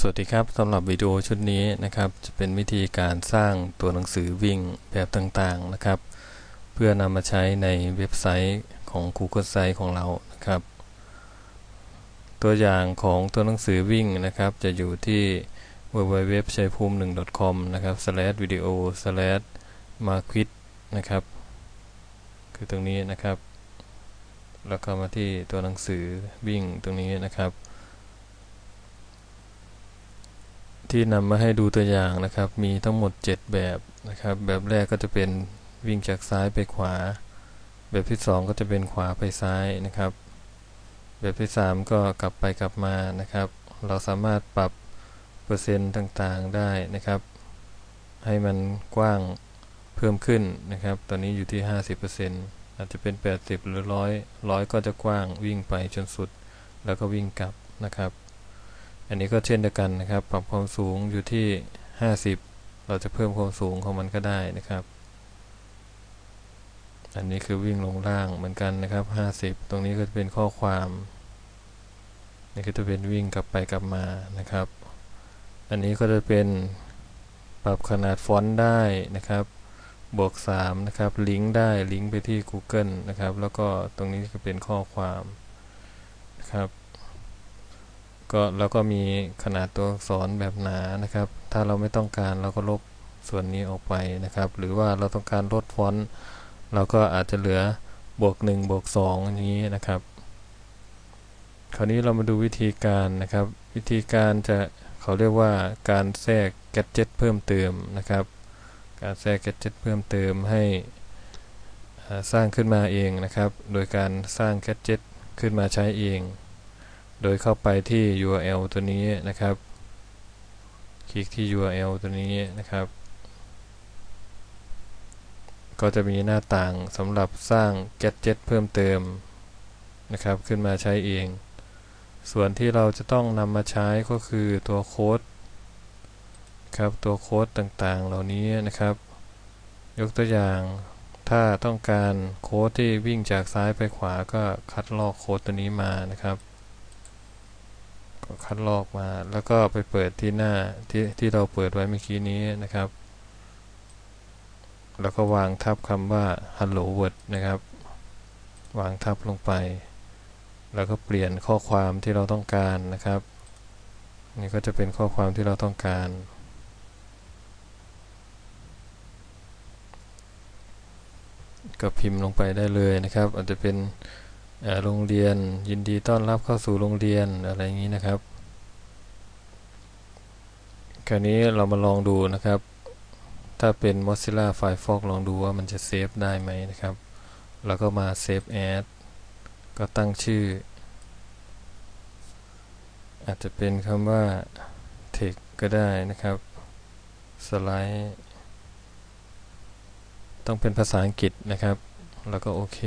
สวัสดีครับสำหรับวิดีโอชุดนี้นะครับ จะเป็นวิธีการสร้างตัวหนังสือวิ่งแบบต่างๆนะครับ เพื่อนำมาใช้ในเว็บไซต์ของ Google Site ของเรานะครับ ตัวอย่างของตัวหนังสือวิ่งนะครับ จะอยู่ที่ www ชัยภูมิ 1.com นะครับ slash video slash marquit นะครับ คือตรงนี้นะครับ แล้วก็มาที่ตัวหนังสือวิ่งตรงนี้นะครับ ที่นำมาให้ดูตัวอย่างนะครับ มีทั้งหมด 7 แบบนะครับ แบบแรกก็จะเป็นวิ่งจากซ้ายไปขวา แบบที่ 2 ก็จะเป็นขวาไปซ้ายนะครับ แบบที่ 3 ก็กลับไปกลับมานะครับ เราสามารถปรับเปอร์เซ็นต์ต่างๆได้นะครับ ให้มันกว้างเพิ่มขึ้นนะครับ ตอนนี้อยู่ที่ 50%อาจจะเป็น 80 หรือ 100 100 ก็จะกว้างวิ่งไปจนสุด แล้วก็วิ่งกลับนะครับ อันนี้ก็เช่นเดียวกันนะครับ ปรับความสูงอยู่ที่ 50 เราจะเพิ่มความสูงของมันก็ได้นะครับ อันนี้คือวิ่งลงล่างเหมือนกันนะครับ 50 ตรงนี้ก็จะเป็นข้อความนี่ก็จะเป็นวิ่งกลับไปกลับมานะครับ อันนี้ก็จะเป็นปรับขนาดฟอนต์ได้นะครับ บวก 3 นะครับ ลิงก์ได้ลิงก์ไปที่ Google นะครับ แล้วก็ตรงนี้ก็เป็นข้อความนะครับ ก็แล้วก็มีขนาดตัวอักษรแบบหนานะครับ ถ้าเราไม่ต้องการเราก็ลบส่วนนี้ออกไปนะครับ หรือว่าเราต้องการลดฟอนต์เราก็อาจจะเหลือบวก1บวก2อย่างนี้นะครับ คราวนี้เรามาดูวิธีการนะครับ วิธีการจะเขาเรียกว่าการแทรกแกจ็ตเพิ่มเติมนะครับ การแทรกแกจ็ตเพิ่มเติมให้สร้างขึ้นมาเองนะครับ โดยการสร้างแกจ็ตขึ้นมาใช้เอง โดยเข้าไปที่ URL ตัวนี้นะครับ คลิกที่ URL ตัวนี้นะครับ ก็จะมีหน้าต่างสำหรับสร้าง gadget เพิ่มเติมนะครับ ขึ้นมาใช้เอง ส่วนที่เราจะต้องนำมาใช้ก็คือตัวโค้ดครับตัวโค้ดต่างๆ เหล่านี้นะครับ ยกตัวอย่างถ้าต้องการโค้ดที่วิ่งจากซ้ายไปขวาก็คัดลอกโค้ดตัวนี้มานะครับ คัดลอกมา แล้วก็ไปเปิดที่หน้าที่ที่เราเปิดไว้เมื่อกี้นี้นะครับ แล้วก็วางทับคำว่า hello world นะครับ วางทับลงไป แล้วก็เปลี่ยนข้อความที่เราต้องการนะครับ นี่ก็จะเป็นข้อความที่เราต้องการก็พิมพ์ลงไปได้เลยนะครับ อาจจะเป็น โรงเรียนยินดีต้อนรับเข้าสู่โรงเรียนอะไรอย่างนี้นะครับ คราวนี้เรามาลองดูนะครับ ถ้าเป็น Mozilla Firefox ลองดูว่ามันจะเซฟได้ไหมนะครับ แล้วก็มาเซฟแอดก็ตั้งชื่อ อาจจะเป็นคำว่า text ก็ได้นะครับสไลด์ต้องเป็นภาษาอังกฤษนะครับ แล้วก็โอเค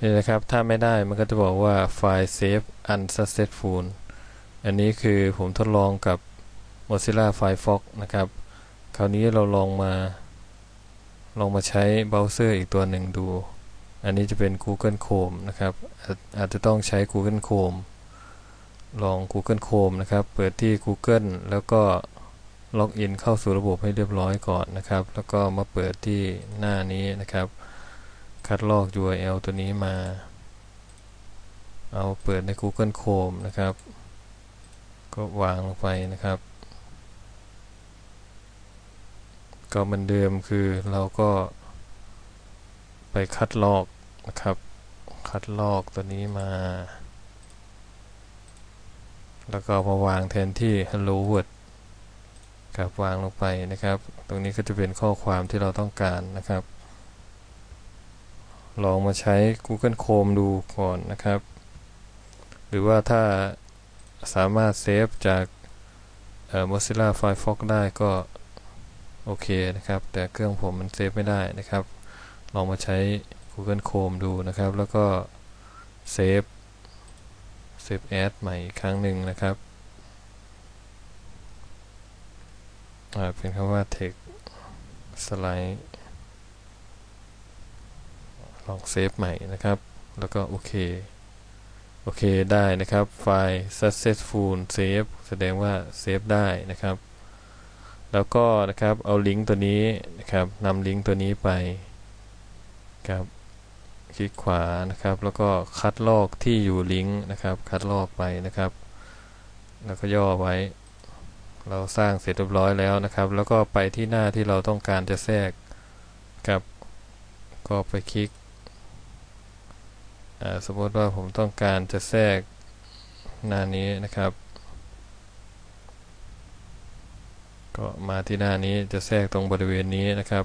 นี่นะครับ ถ้าไม่ได้มันก็จะบอกว่าไฟล์ save unsuccessful อันนี้คือผมทดลองกับ Mozilla Firefox นะครับ คราวนี้เราลองมา ลองมาใช้เบราว์เซอร์อีกตัวหนึ่งดู อันนี้จะเป็น Google Chrome นะครับ อาจจะต้องใช้ Google Chrome ลอง Google Chrome นะครับ เปิดที่ Google แล้วก็ล็อกอินเข้าสู่ระบบให้เรียบร้อยก่อนนะครับ แล้วก็มาเปิดที่หน้านี้นะครับ คัดลอก URL ตัวนี้มา เอาเปิดใน Google Chrome นะครับ ก็วางลงไปนะครับ ก็เหมือนเดิมคือเราก็ไปคัดลอกนะครับ คัดลอกตัวนี้มา แล้วก็มาวางแทนที่ Hello World ครับวางลงไปนะครับ ตรงนี้ก็จะเป็นข้อความที่เราต้องการนะครับ ลองมาใช้ Google Chrome ดูก่อนนะครับ หรือว่าถ้าสามารถเซฟจาก Mozilla Firefox ได้ก็โอเคนะครับ แต่เครื่องผมมันเซฟไม่ได้นะครับ ลองมาใช้ Google Chrome ดูนะครับ แล้วก็เซฟเซฟแอดใหม่อีกครั้งหนึ่งนะครับเป็นคำว่า text slide ลองเซฟใหม่นะครับ แล้วก็โอเค โอเคได้นะครับ ไฟล์ successful save แสดงว่าเซฟได้นะครับ แล้วก็นะครับ เอาลิงก์ตัวนี้นะครับนำลิงก์ตัวนี้ไปครับ คลิกขวานะครับ แล้วก็คัดลอกที่อยู่ลิงก์นะครับ คัดลอกไปนะครับ แล้วก็ย่อไว้ เราสร้างเสร็จเรียบร้อยแล้วนะครับ แล้วก็ไปที่หน้าที่เราต้องการจะแทรกครับก็ไปคลิก สมมติว่าผมต้องการจะแทรกหน้านี้นะครับ ก็มาที่หน้านี้จะแทรกตรงบริเวณนี้นะครับ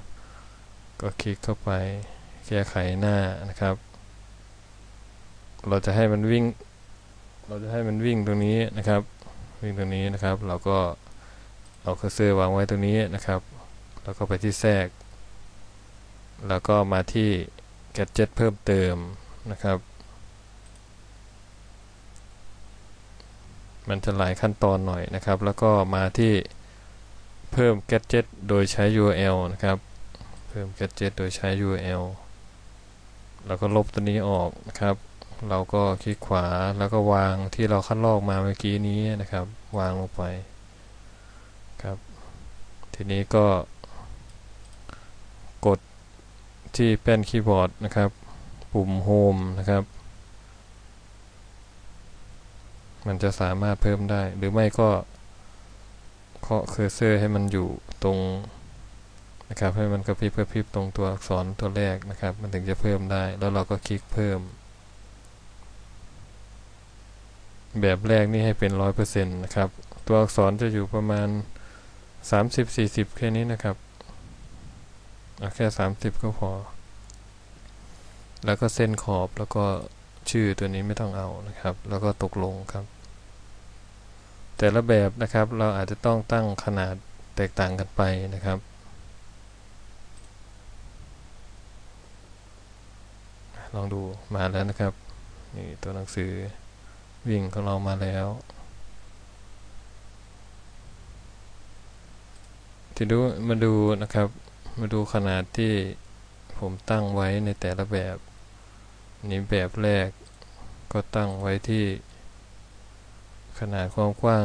ก็คลิกเข้าไปแก้ไขหน้านะครับ เราจะให้มันวิ่ง เราจะให้มันวิ่งตรงนี้นะครับ วิ่งตรงนี้นะครับ เราก็เอาเคอร์เซอร์วางไว้ตรงนี้นะครับ แล้วก็ไปที่แทรก แล้วก็มาที่แกจ e t เพิ่มเติม นะครับ มันจะหลายขั้นตอนหน่อยนะครับ แล้วก็มาที่เพิ่ม gadget โดยใช้ URL นะครับ เพิ่ม gadget โดยใช้ URL แล้วก็ลบตัวนี้ออกนะครับ เราก็คลิกขวาแล้วก็วางที่เราคัดลอกมาเมื่อกี้นี้นะครับ วางลงไปครับ ทีนี้ก็กดที่แป้นคีย์บอร์ดนะครับ ปุ่ม Home นะครับ มันจะสามารถเพิ่มได้ หรือไม่ก็เคาะเคอร์เซอร์ให้มันอยู่ตรงนะครับ ให้มันกระพริบกระพริบตรงตัวอักษรตัวแรกนะครับ มันถึงจะเพิ่มได้ แล้วเราก็คลิกเพิ่ม แบบแรกนี่ให้เป็นร้อยเปอร์เซ็นต์นะครับ ตัวอักษรจะอยู่ประมาณสามสิบสี่สิบแค่นี้นะครับ เอาแค่สามสิบก็พอ แล้วก็เส้นขอบแล้วก็ชื่อตัวนี้ไม่ต้องเอานะครับ แล้วก็ตกลงครับ แต่ละแบบนะครับเราอาจจะต้องตั้งขนาดแตกต่างกันไปนะครับ ลองดูมาแล้วนะครับนี่ตัวหนังสือวิ่งของเรามาแล้ว ทีดูมาดูนะครับ มาดูขนาดที่ผมตั้งไว้ในแต่ละแบบ นี้แบบแรกก็ตั้งไว้ที่ขนาดความกว้าง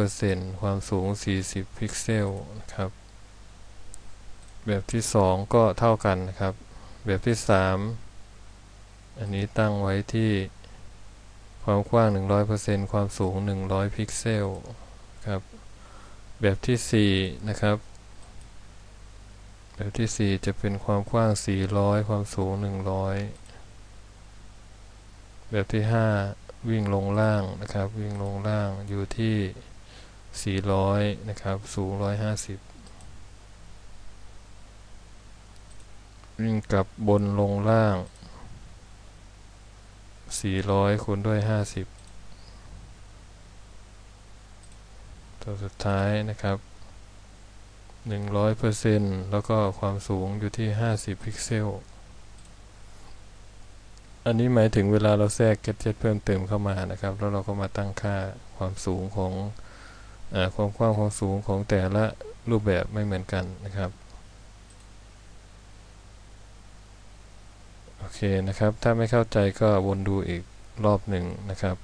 100%ความสูง 40 พิกเซลนะครับ แบบที่ 2 ก็เท่ากันนะครับ แบบที่ 3 อันนี้ตั้งไว้ที่ความกว้าง 100%ความสูง 100 พิกเซลครับ แบบที่ 4 นะครับ แบบที่ 4 จะเป็นความกว้าง 400 ความสูง 100 แบบที่ 5 วิ่งลงล่างนะครับ วิ่งลงล่างอยู่ที่ 400 นะครับ สูง 150 วิ่งกลับบนลงล่าง 400 คูณด้วย 50 ตัวสุดท้ายนะครับ 100%แล้วก็ความสูงอยู่ที่ 50 พิกเซล อันนี้หมายถึงเวลาเราแทรกแกจ็ตเพิ่มเติมเข้ามานะครับ แล้วเราก็มาตั้งค่าความสูงของอความกว้างความสูงของแต่ละรูปแบบไม่เหมือนกันนะครับโอเคนะครับ ถ้าไม่เข้าใจก็วนดูอีกรอบหนึ่งนะครับ